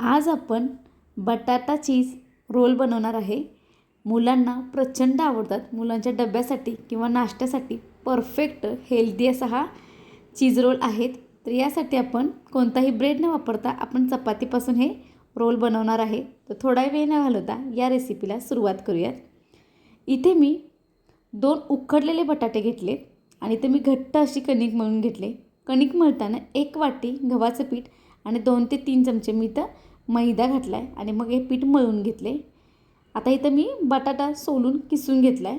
आज आपण बटाटा चीज रोल बनवणार आहे. मुलांना प्रचंड आवडतात. मुलांच्या डब्यासाठी किंवा नाश्त्यासाठी परफेक्ट हेल्दी असा हा चीज रोल आहेत. तर यासाठी आपण कोणताही ब्रेड न वापरता आपण चपातीपासून हे रोल बनवणार आहे. तर थोडा वेळ न घालवता या रेसिपीला सुरुवात करूयात. इथे मी दोन उकडलेले बटाटे घेतले आणि ते मी घट्ट अशी कणिक मळून घेतले. कणिक मळताना एक वाटी गव्हाचं पीठ आणि दोन ते तीन चमचे मी इथं मैदा घातला आहे आणि मग हे पीठ मळून घेतले आता इथं मी बटाटा सोलून किसून घेतला आहे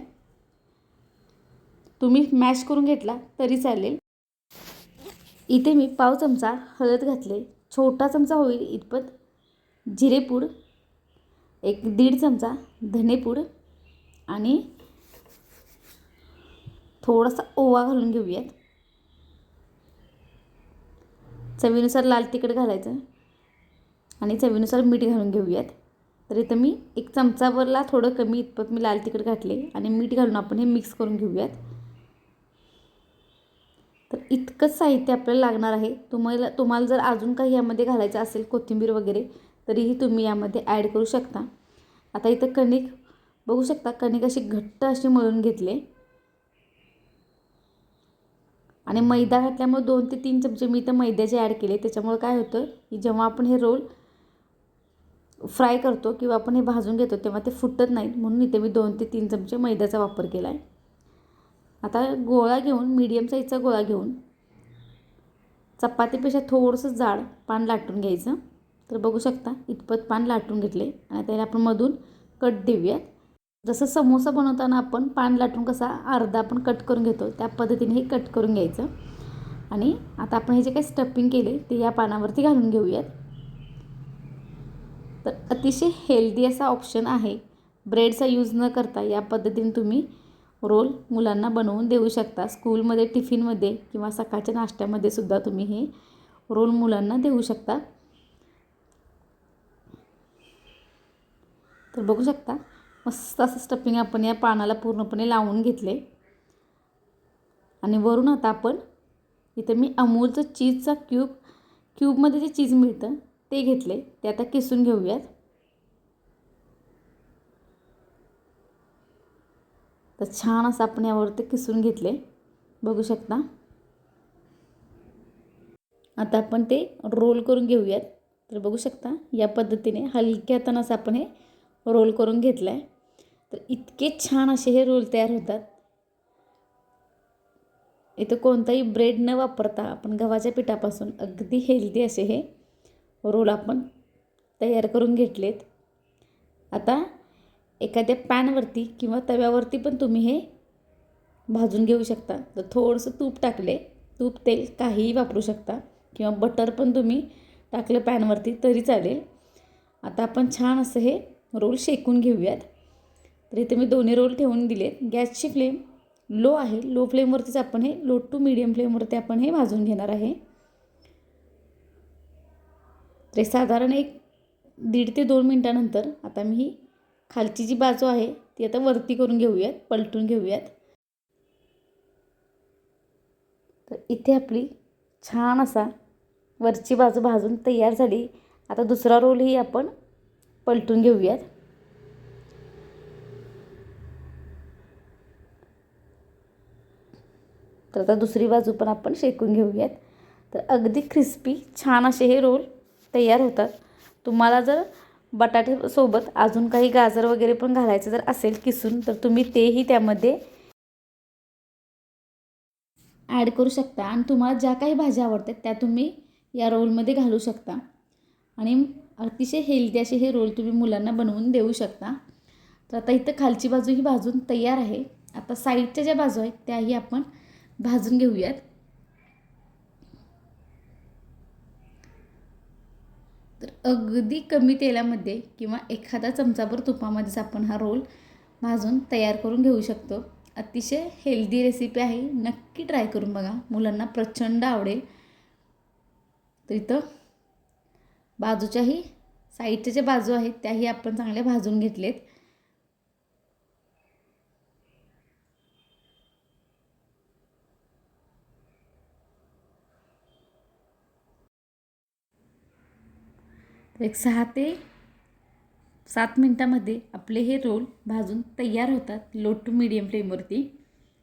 तुम्ही मॅश करून घेतला तरी चालेल. इथे मी पाव चमचा हळद घातले छोटा चमचा होईल इतपत. जिरेपूड. एक दीड चमचा धनेपूड. आणि थोडासा ओवा घालून घेऊयात. चवीनुसार लाल तिखट घालायचं आणि चवीनुसार मीठ घालून घेऊयात. तर इथं मी एक चमचावरला थोडं कमी इतपत मी लाल तिखट घातले आणि मीठ घालून आपण हे मिक्स करून घेऊयात. तर इतकंच साहित्य आपल्याला लागणार आहे. तुम्हाला तुम्हाला जर अजून काही यामध्ये घालायचं असेल कोथिंबीर वगैरे तरीही तुम्ही यामध्ये ॲड करू शकता. आता इथं कणिक बघू शकता कणिक अशी घट्ट अशी मळून घेतले. आणि मैदा घातल्यामुळे दोन ते तीन चमचे मी इथं मैद्याचे ॲड केले. त्याच्यामुळे काय होतं की जेव्हा आपण हे रोल फ्राय करतो किंवा आपण हे भाजून घेतो तेव्हा ते फुटत नाहीत. म्हणून इथे मी दोन ते तीन चमचे मैद्याचा वापर केला आहे आता गोळा घेऊन मीडियम साईजचा गोळा घेऊन चपातीपेक्षा थोडंसं जाड पान लाटून घ्यायचं. तर बघू शकता इतपत पान लाटून घेतले आणि त्याला आपण मधून कट देऊयात. जसं समोसा बनवताना आपण पान लाटून कसा अर्धा आपण कट करून घेतो त्या पद्धतीने हे कट करून घ्यायचं. आणि आता आपण हे जे काही स्टफिंग केले ते या पानावरती घालून घेऊयात. तर अतिशय हेल्दी असा ऑप्शन आहे. ब्रेडचा यूज न करता या पद्धतीने तुम्ही रोल मुलांना बनवून देऊ शकता. स्कूलमध्ये टिफिनमध्ये किंवा सकाळच्या नाश्त्यामध्ये सुद्धा तुम्ही हे रोल मुलांना देऊ शकता. तर बघू शकता. मस्त असं स्टफिंग आपण या पानाला पूर्णपणे लावून घेतले. आणि वरून आता आपण इथं मी अमूलचं चीजचा क्यूब क्यूबमध्ये जे चीज मिळतं ते घेतले. ते आता किसून घेऊयात. तर छान असं आपण यावरती किसून घेतले. बघू शकता. आता आपण ते रोल करून घेऊयात. तर बघू शकता या पद्धतीने हलक्या हातानं असं आपण हे रोल करून घेतलं आहे तर इतके छान असे हे रोल तयार होतात. इथं कोणताही ब्रेड न वापरता आपण गव्हाच्या पिठापासून अगदी हेल्दी असे हे रोल आपण तयार करून घेतलेत. आता एखाद्या पॅनवरती किंवा तव्यावरती पण तुम्ही हे भाजून घेऊ शकता. तर थोडंसं तूप टाकले तूप तेल काहीही वापरू शकता. किंवा बटर पण तुम्ही टाकलं पॅनवरती तरी चालेल. आता आपण छान असं हे रोल शेकून घेऊयात. तर इथे मी दोन्ही रोल ठेवून दिले गॅसची फ्लेम लो आहे. लो फ्लेमवरतीच आपण हे लो टू मिडियम फ्लेमवरती आपण हे भाजून घेणार आहे. तर साधारण एक दीड ते दोन मिनटानंतर आता मी ही खालची जी बाजू आहे ती आता वरती करून घेऊयात पलटून घेऊयात. तर इथे आपली छान असा वरची बाजू भाजून तयार झाली. आता दुसरा रोलही आपण पलटून घेऊयात. तर आता दुसरी बाजू पण आपण शेकून घेऊयात. तर अगदी क्रिस्पी छान असे हे रोल तयार होतात. तुम्हाला जर बटाट्यासोबत अजून काही गाजर वगैरे पण घालायचं जर असेल किसून तर तुम्ही तेही त्यामध्ये ॲड करू शकता. आणि तुम्हाला ज्या काही भाज्या आवडतात त्या तुम्ही या रोलमध्ये घालू शकता. आणि अतिशय हेल्दी असे हे रोल तुम्ही मुलांना बनवून देऊ शकता. तर आता इथं खालची बाजू ही भाजून तयार आहे. आता साईडच्या ज्या बाजू आहेत त्याही आपण भाजून घेऊयात. तर अगदी कमी तेलामध्ये किंवा एखादा चमचाभर तुपामध्येच आपण हा रोल भाजून तयार करून घेऊ शकतो. अतिशय हेल्दी रेसिपी आहे. नक्की ट्राय करून बघा. मुलांना प्रचंड आवडेल. तर इथं बाजूच्याही साईडच्या ज्या बाजू आहेत त्याही आपण चांगल्या भाजून घेतलेत. एक सहा ते सात मिनटामध्ये आपले हे रोल भाजून तयार होतात लो टू मिडियम फ्लेमवरती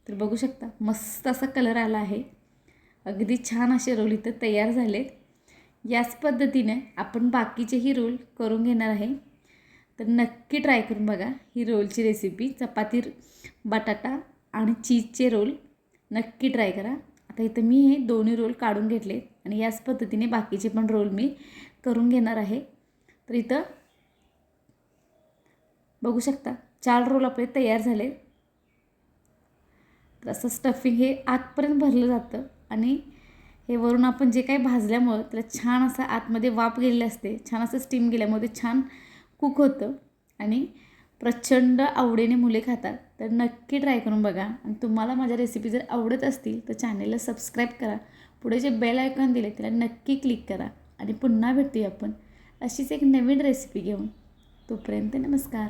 तर बघू शकता मस्त असा कलर आला आहे. अगदी छान असे रोल इथं तयार झालेत. याच पद्धतीने आपण बाकीचेही रोल करून घेणार आहे. तर नक्की ट्राय करून बघा ही रोलची रेसिपी चपाती बटाटा आणि चीजचे रोल नक्की ट्राय करा. आता इथं मी हे दोन्ही रोल काढून घेतले आणि याच पद्धतीने बाकीचे पण रोल मी करून घेणार आहे. तर इथं बघू शकता चार रोल आपले तयार झाले. तर असं स्टफिंग हे आतपर्यंत भरलं जातं आणि हे वरून आपण जे काही भाजल्यामुळं त्याला छान असं आतमध्ये वाफ गेलेले असते. छान असं स्टीम गेल्यामुळे ते छान कुक होतं आणि प्रचंड आवडीने मुले खातात. तर नक्की ट्राय करून बघा. आणि तुम्हाला माझ्या रेसिपी जर आवडत असतील तर चॅनेलला सबस्क्राईब करा. पुढे जे बेल आयकॉन दिले त्याला नक्की क्लिक करा. आणि पुन्हा भेटूया आपण. अशीच एक नवीन रेसिपी घेऊन. तोपर्यंत नमस्कार.